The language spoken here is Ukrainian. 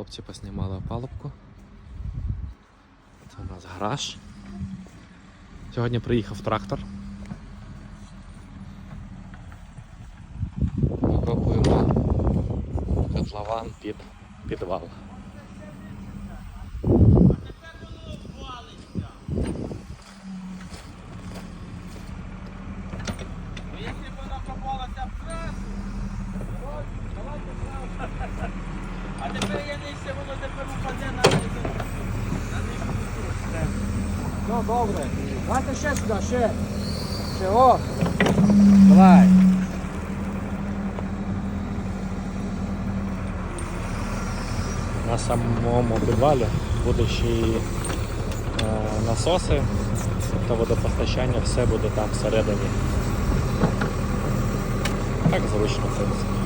Хлопці поснімали опалубку. Це у нас гараж. Сьогодні приїхав трактор. Викопуємо котлован під підвал. Ну, добре. Давайте ще сюди, ще. Ще, о. Давай. На самому підвалі будуть ще й е, насоси, тобто водопостачання, все буде там всередині. Так зручно, в принципі.